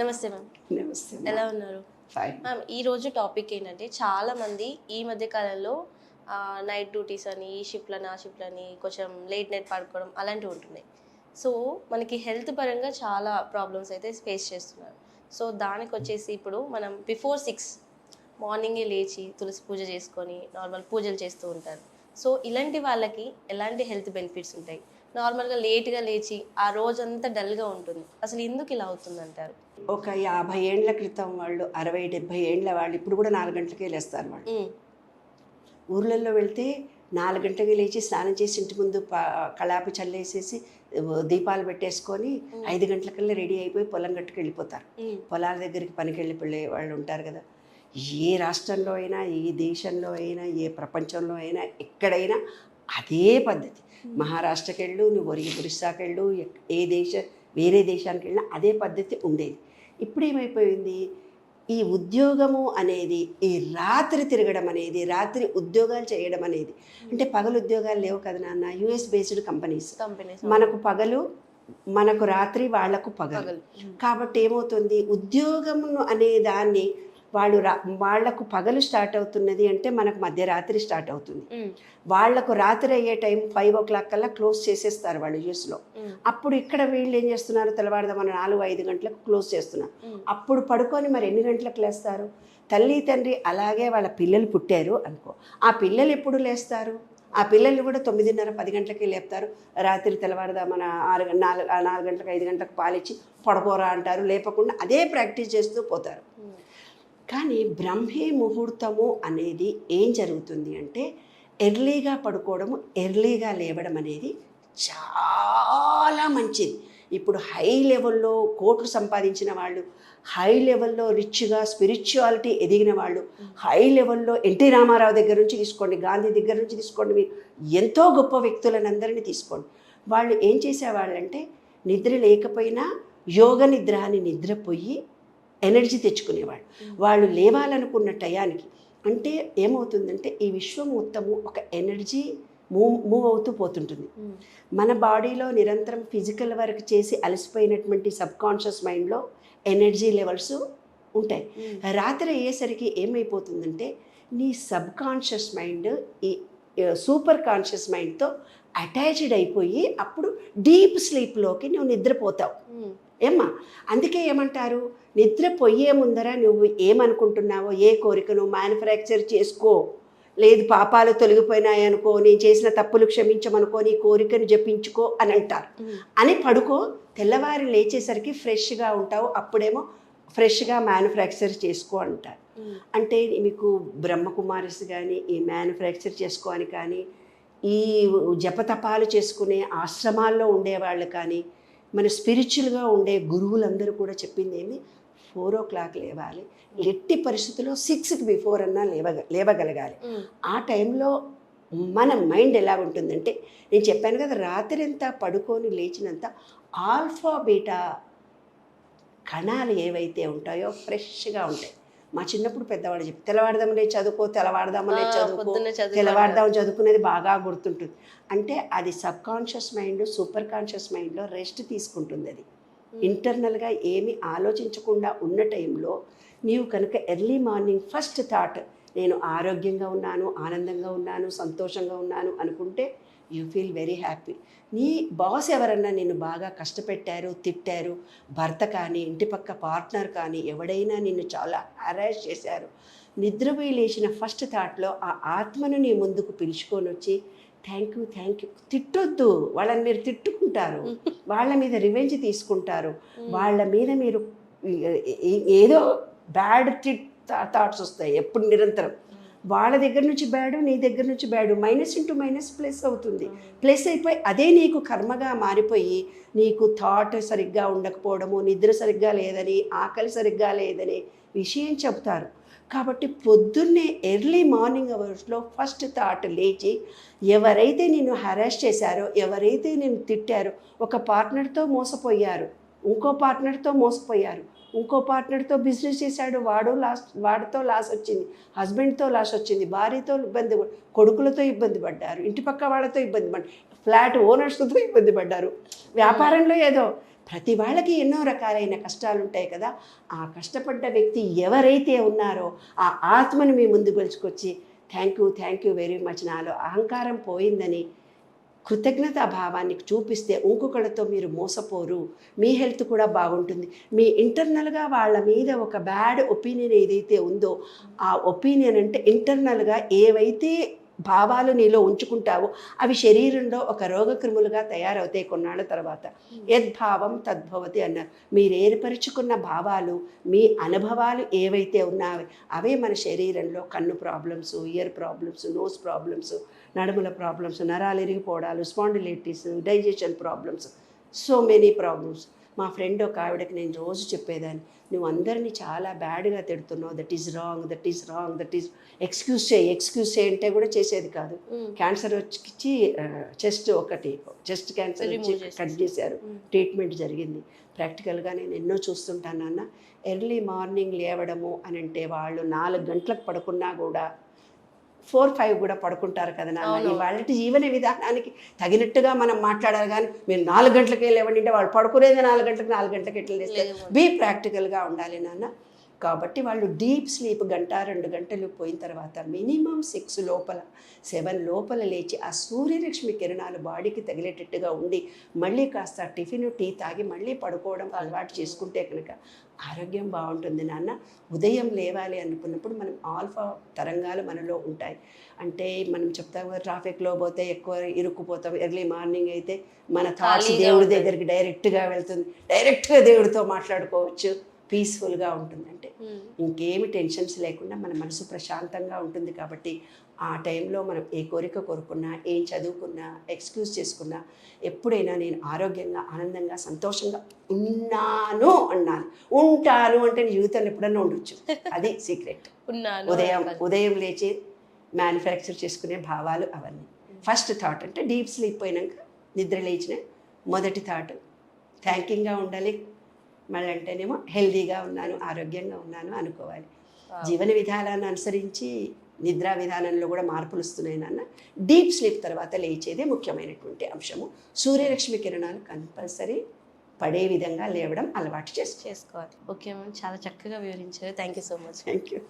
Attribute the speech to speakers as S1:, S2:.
S1: నమస్తే మ్యామ్.
S2: నమస్తే
S1: ఎలా ఉన్నారు? మ్యామ్ ఈ రోజు టాపిక్ ఏంటంటే చాలా మంది ఈ మధ్య కాలంలో నైట్ డ్యూటీస్ అని ఈ షిఫ్ట్లని ఆ షిఫ్ట్లని కొంచెం లేట్ నైట్ పడుకోవడం అలాంటివి ఉంటున్నాయి. సో మనకి హెల్త్ పరంగా చాలా ప్రాబ్లమ్స్ అయితే ఫేస్ చేస్తున్నారు. సో దానికి వచ్చేసి ఇప్పుడు మనం బిఫోర్ సిక్స్ మార్నింగే లేచి తులసి పూజ చేసుకొని నార్మల్ పూజలు చేస్తూ ఉంటారు. సో ఇలాంటి వాళ్ళకి ఎలాంటి హెల్త్ బెనిఫిట్స్ ఉంటాయి? నార్మల్గా లేట్గా లేచి ఆ రోజంతా డల్గా ఉంటుంది. అసలు ఎందుకు ఇలా అవుతుంది అంటారు
S2: ఒక యాభై ఏండ్ల క్రితం వాళ్ళు అరవై డెబ్బై ఏండ్ల వాళ్ళు ఇప్పుడు కూడా నాలుగు గంటలకే లేస్తారు వాళ్ళు. ఊర్లలో వెళ్తే నాలుగు గంటలకి లేచి స్నానం చేసి ఇంటి ముందు కళాపి చల్లేసేసి దీపాలు పెట్టేసుకొని ఐదు గంటలకల్లా రెడీ అయిపోయి పొలం గట్టుకు వెళ్ళిపోతారు. పొలాల దగ్గరికి పనికి వెళ్ళి వాళ్ళు ఉంటారు కదా. ఏ రాష్ట్రంలో అయినా ఏ దేశంలో అయినా ఏ ప్రపంచంలో అయినా ఎక్కడైనా అదే పద్ధతి. మహారాష్ట్రకి వెళ్ళు నువ్వు ఒరిగి ఒరిస్సాకి వెళ్ళు ఏ దేశ వేరే దేశానికి వెళ్ళినా అదే పద్ధతి ఉండేది. ఇప్పుడు ఏమైపోయింది ఈ ఉద్యోగము అనేది ఈ రాత్రి తిరగడం అనేది రాత్రి ఉద్యోగాలు చేయడం అనేది. అంటే పగలు ఉద్యోగాలు లేవు కదా నాన్న? US based companies.
S1: కంపెనీస్
S2: మనకు పగలు మనకు రాత్రి వాళ్ళకు పగలు.
S1: పగలు.
S2: కాబట్టి ఏమవుతుంది? ఉద్యోగమును అనే దాన్ని వాళ్ళు రా వాళ్ళకు పగలు స్టార్ట్ అవుతున్నది అంటే మనకు మధ్యరాత్రి స్టార్ట్ అవుతుంది. వాళ్ళకు రాత్రి అయ్యే టైం ఫైవ్ ఓ క్లాక్ కల్లా క్లోజ్ చేసేస్తారు వాళ్ళు యూఎస్లో.
S1: ఉమ్,
S2: అప్పుడు ఇక్కడ వీళ్ళు ఏం చేస్తున్నారు? తెల్లవారుదామని నాలుగు ఐదు గంటలకు క్లోజ్ చేస్తున్నారు. అప్పుడు పడుకొని మరి ఎన్ని గంటలకు లేస్తారు? తల్లి తండ్రి అలాగే వాళ్ళ పిల్లలు పుట్టారు అనుకో. ఆ పిల్లలు ఎప్పుడు లేస్తారు? ఆ పిల్లల్ని కూడా తొమ్మిదిన్నర పది గంటలకి లేపుతారు. రాత్రి తెల్లవారుదామన ఆరు నాలుగు నాలుగు గంటలకు ఐదు గంటలకు పాలిచ్చి పడుకోరా అంటారు. లేపకుండా అదే ప్రాక్టీస్ చేస్తూ పోతారు. కానీ బ్రహ్మే ముహూర్తము అనేది ఏం జరుగుతుంది అంటే ఎర్లీగా పడుకోవడము ఎర్లీగా లేవడం అనేది చాలా మంచిది. ఇప్పుడు హై లెవెల్లో కోట్లు సంపాదించిన వాళ్ళు హై లెవెల్లో రిచ్గా స్పిరిచువాలిటీ ఎదిగిన వాళ్ళు హై లెవెల్లో ఎన్టీ రామారావు దగ్గర నుంచి తీసుకోండి గాంధీ దగ్గర నుంచి తీసుకోండి మీరు ఎంతో గొప్ప వ్యక్తులను అందరినీ తీసుకోండి. వాళ్ళు ఏం చేసేవాళ్ళంటే నిద్ర లేకపోయినా యోగ నిద్ర అని నిద్రపోయి ఎనర్జీ తెచ్చుకునేవాళ్ళు. వాళ్ళు లేవాలనుకున్న టయానికి అంటే ఏమవుతుందంటే ఈ విశ్వం మొత్తము ఒక ఎనర్జీ మూవ్ మూవ్ అవుతూ పోతుంటుంది. మన బాడీలో నిరంతరం ఫిజికల్ వర్క్ చేసి అలసిపోయినటువంటి సబ్ కాన్షియస్ మైండ్లో ఎనర్జీ లెవెల్స్ ఉంటాయి. రాత్రి అయ్యేసరికి ఏమైపోతుందంటే నీ సబ్ కాన్షియస్ మైండ్ ఈ సూపర్ కాన్షియస్ మైండ్తో అటాచ్డ్ అయిపోయి అప్పుడు డీప్ స్లీప్లోకి నువ్వు నిద్రపోతావు. ఏమ్మా? అందుకే ఏమంటారు? నిద్ర పోయే ముందర నువ్వు ఏమనుకుంటున్నావో ఏ కోరికను మ్యానుఫ్యాక్చర్ చేసుకో. లేదు పాపాలు తొలగిపోయినాయి అనుకో నేను చేసిన తప్పులు క్షమించమనుకో నీ కోరికను జపించుకో అని అంటారు. అని పడుకో తెల్లవారి లేచేసరికి ఫ్రెష్గా ఉంటావు అప్పుడేమో ఫ్రెష్గా మ్యానుఫ్యాక్చర్ చేసుకో అంటారు. అంటే మీకు బ్రహ్మకుమారిస్ కానీ ఈ మ్యానుఫ్యాక్చర్ చేసుకోని కానీ ఈ జపతపాలు చేసుకునే ఆశ్రమాల్లో ఉండేవాళ్ళు కానీ మన స్పిరిచువల్గా ఉండే గురువులందరూ కూడా చెప్పింది ఏమి ఫోర్ ఓ క్లాక్ లేవాలి. ఎట్టి పరిస్థితుల్లో సిక్స్కి బిఫోర్ అన్నా లేవగ లేవగలగాలి. ఆ టైంలో మన మైండ్ ఎలా ఉంటుందంటే నేను చెప్పాను కదా రాత్రి అంతా పడుకొని లేచినంత ఆల్ఫా బీటా కణాలు ఏవైతే ఉంటాయో ఫ్రెష్గా ఉంటాయి. మా చిన్నప్పుడు పెద్దవాళ్ళు చెప్పి తెల్లవారుదామలే చదువుకో తెల్లవారుదామలే
S1: ఆ,
S2: చదువుకో తెల్లవారుదాం చదువుకునేది బాగా గుర్తుంటుంది. అంటే అది subconscious mind super conscious మైండ్లో రెస్ట్ తీసుకుంటుంది అది. ఇంటర్నల్గా ఏమి ఆలోచించకుండా ఉన్న టైంలో నీవు కనుక ఎర్లీ మార్నింగ్ ఫస్ట్ థాట్ నేను ఆరోగ్యంగా ఉన్నాను ఆనందంగా ఉన్నాను సంతోషంగా ఉన్నాను అనుకుంటే యూ ఫీల్ వెరీ హ్యాపీ నీ బాస్ ఎవరన్నా నిన్ను బాగా కష్టపెట్టారు తిట్టారు భర్త కానీ ఇంటి పక్క పార్ట్నర్ కానీ ఎవడైనా నిన్ను చాలా హరాష్ చేశారు నిద్రపోయి లేచిన ఫస్ట్ థాట్లో ఆ ఆత్మను నీ ముందుకు పిలుచుకొని వచ్చి థ్యాంక్ యూ థ్యాంక్ యూ. తిట్టొద్దు. వాళ్ళని మీరు తిట్టుకుంటారు. వాళ్ళ మీద రివెంజ్ తీసుకుంటారు. వాళ్ళ మీద మీరు ఏదో బ్యాడ్ థాట్స్ వస్తాయి ఎప్పుడు నిరంతరం. వాళ్ళ దగ్గర నుంచి బ్యాడ్ నీ దగ్గర నుంచి bad. Minus into minus plus అవుతుంది. ప్లస్ అయిపోయి అదే నీకు కర్మగా మారిపోయి నీకు థాట్ సరిగ్గా ఉండకపోవడము నిద్ర సరిగ్గా లేదని ఆకలి సరిగ్గా లేదని విషయం చెప్తారు. కాబట్టి పొద్దున్నే ఎర్లీ మార్నింగ్ అవర్స్లో ఫస్ట్ థాట్ లేచి ఎవరైతే నిన్ను హరాస్ చేశారో ఎవరైతే నేను తిట్టారో ఒక పార్ట్నర్తో మోసపోయారు ఇంకో పార్ట్నర్తో మోసపోయారు ఇంకో పార్ట్నర్తో బిజినెస్ చేశాడు వాడు లాస్ వాడితో లాస్ వచ్చింది హస్బెండ్తో లాస్ వచ్చింది భార్యతో ఇబ్బంది కొడుకులతో ఇబ్బంది పడ్డారు ఇంటి పక్క వాళ్ళతో ఇబ్బంది పడ్డారు ఫ్లాట్ ఓనర్స్తో ఇబ్బంది పడ్డారు. వ్యాపారంలో ఏదో ప్రతి వాళ్ళకి ఎన్నో రకాలైన కష్టాలు ఉంటాయి కదా. ఆ కష్టపడ్డ వ్యక్తి ఎవరైతే ఉన్నారో ఆ ఆత్మని మీ ముందు పిలుచుకొచ్చి thank you thank you very much నాలో అహంకారం పోయిందని కృతజ్ఞతా భావాన్ని చూపిస్తే ఇంకొకళ్ళతో మీరు మోసపోరు. మీ హెల్త్ కూడా బాగుంటుంది. మీ ఇంటర్నల్గా వాళ్ళ మీద ఒక బ్యాడ్ ఒపీనియన్ ఏదైతే ఉందో ఆ ఒపీనియన్ అంటే ఇంటర్నల్గా ఏవైతే భావాలు నీలో ఉంచుకుంటావో. అవి శరీరంలో ఒక రోగక్రిములుగా తయారవుతాయి కొన్నాళ్ళ తర్వాత. యద్భావం తద్భవతి అన్నారు. మీరు ఏర్పరుచుకున్న భావాలు మీ అనుభవాలు ఏవైతే ఉన్నాయో అవే మన శరీరంలో కన్ను problems ear problems nose problems నడుముల problems నరాలు ఇరిగిపోవడాలు spondylitis digestion problems so many problems. మా ఫ్రెండ్ ఒక ఆవిడకి నేను రోజు చెప్పేదాన్ని నువ్వు అందరినీ చాలా బ్యాడ్గా తిడుతున్నావు that is wrong that is wrong that is excuse చేయి ఎక్స్క్యూజ్ చేయి అంటే కూడా చేసేది కాదు. క్యాన్సర్ వచ్చి చెస్ట్ ఒకటి చెస్ట్ క్యాన్సర్. కట్ చేశారు. ట్రీట్మెంట్ జరిగింది ప్రాక్టికల్గా నేను ఎన్నో చూస్తుంటాను నాన్న ఎర్లీ మార్నింగ్ లేవడము అని అంటే వాళ్ళు నాలుగు గంటలకు పడుకున్నా కూడా ఫోర్ ఫైవ్ కూడా పడుకుంటారు కదా నాన్న. ఇవాళ జీవన విధానానికి తగినట్టుగా మనం మాట్లాడాలి కానీ మీరు నాలుగు గంటలకే లేవండి అంటే వాళ్ళు పడుకునేది నాలుగు గంటలకు నాలుగు గంటలకు ఎట్లా లేస్తారు
S1: లేదు.
S2: బీ ప్రాక్టికల్గా ఉండాలి నాన్న కాబట్టి వాళ్ళు డీప్ స్లీప్ గంట రెండు గంటలు పోయిన తర్వాత మినిమం సిక్స్ లోపల సెవెన్ లోపల లేచి ఆ సూర్యరశ్మి కిరణాలు బాడీకి తగిలేటట్టుగా ఉండి మళ్ళీ కాస్త టిఫిన్ టీ తాగి మళ్ళీ పడుకోవడం అలవాటు చేసుకుంటే కనుక ఆరోగ్యం బాగుంటుంది నాన్న. ఉదయం లేవాలి అనుకున్నప్పుడు మనం ఆల్ఫా తరంగాలు మనలో ఉంటాయి. అంటే మనం చెప్తాం ట్రాఫిక్లో పోతే ఎక్కువ ఇరుక్కుపోతాం. ఎర్లీ మార్నింగ్ అయితే మన థాట్స్ దేవుడి. దగ్గరికి డైరెక్ట్గా వెళ్తుంది. డైరెక్ట్గా దేవుడితో మాట్లాడుకోవచ్చు. పీస్ఫుల్గా ఉంటుందంటే. ఇంకేమి టెన్షన్స్ లేకుండా మన మనసు ప్రశాంతంగా ఉంటుంది కాబట్టి ఆ టైంలో మనం ఏ కోరిక కోరుకున్నా ఏం చదువుకున్నా ఎక్స్క్యూజ్ చేసుకున్నా ఎప్పుడైనా నేను ఆరోగ్యంగా ఆనందంగా సంతోషంగా ఉన్నాను అన్నాను. ఉంటాను అంటే నీ జీవితంలో ఎప్పుడన్నా ఉండొచ్చు. అది సీక్రెట్
S1: ఉన్నాను
S2: ఉదయం. ఉదయం లేచి మ్యానుఫ్యాక్చర్ చేసుకునే భావాలు అవన్నీ. ఫస్ట్ థాట్ అంటే డీప్ స్లీప్ పోయినాక నిద్ర లేచిన మొదటి థాట్ థ్యాంకింగ్గా ఉండాలి మళ్ళీ అంటేనేమో హెల్దీగా ఉన్నాను ఆరోగ్యంగా ఉన్నాను అనుకోవాలి. జీవన విధానాన్ని అనుసరించి నిద్రా విధానంలో కూడా మార్పులు వస్తున్నాయి నాన్న. డీప్ స్లీప్ తర్వాత లేచేదే ముఖ్యమైనటువంటి అంశము. సూర్యరశ్మి కిరణాలు కంపల్సరీ పడే విధంగా లేవడం అలవాటు చేసుకో.
S1: చేసుకోవాలి. Okay ma'am. చాలా చక్కగా వివరించారు. Thank you so much.
S2: Thank you.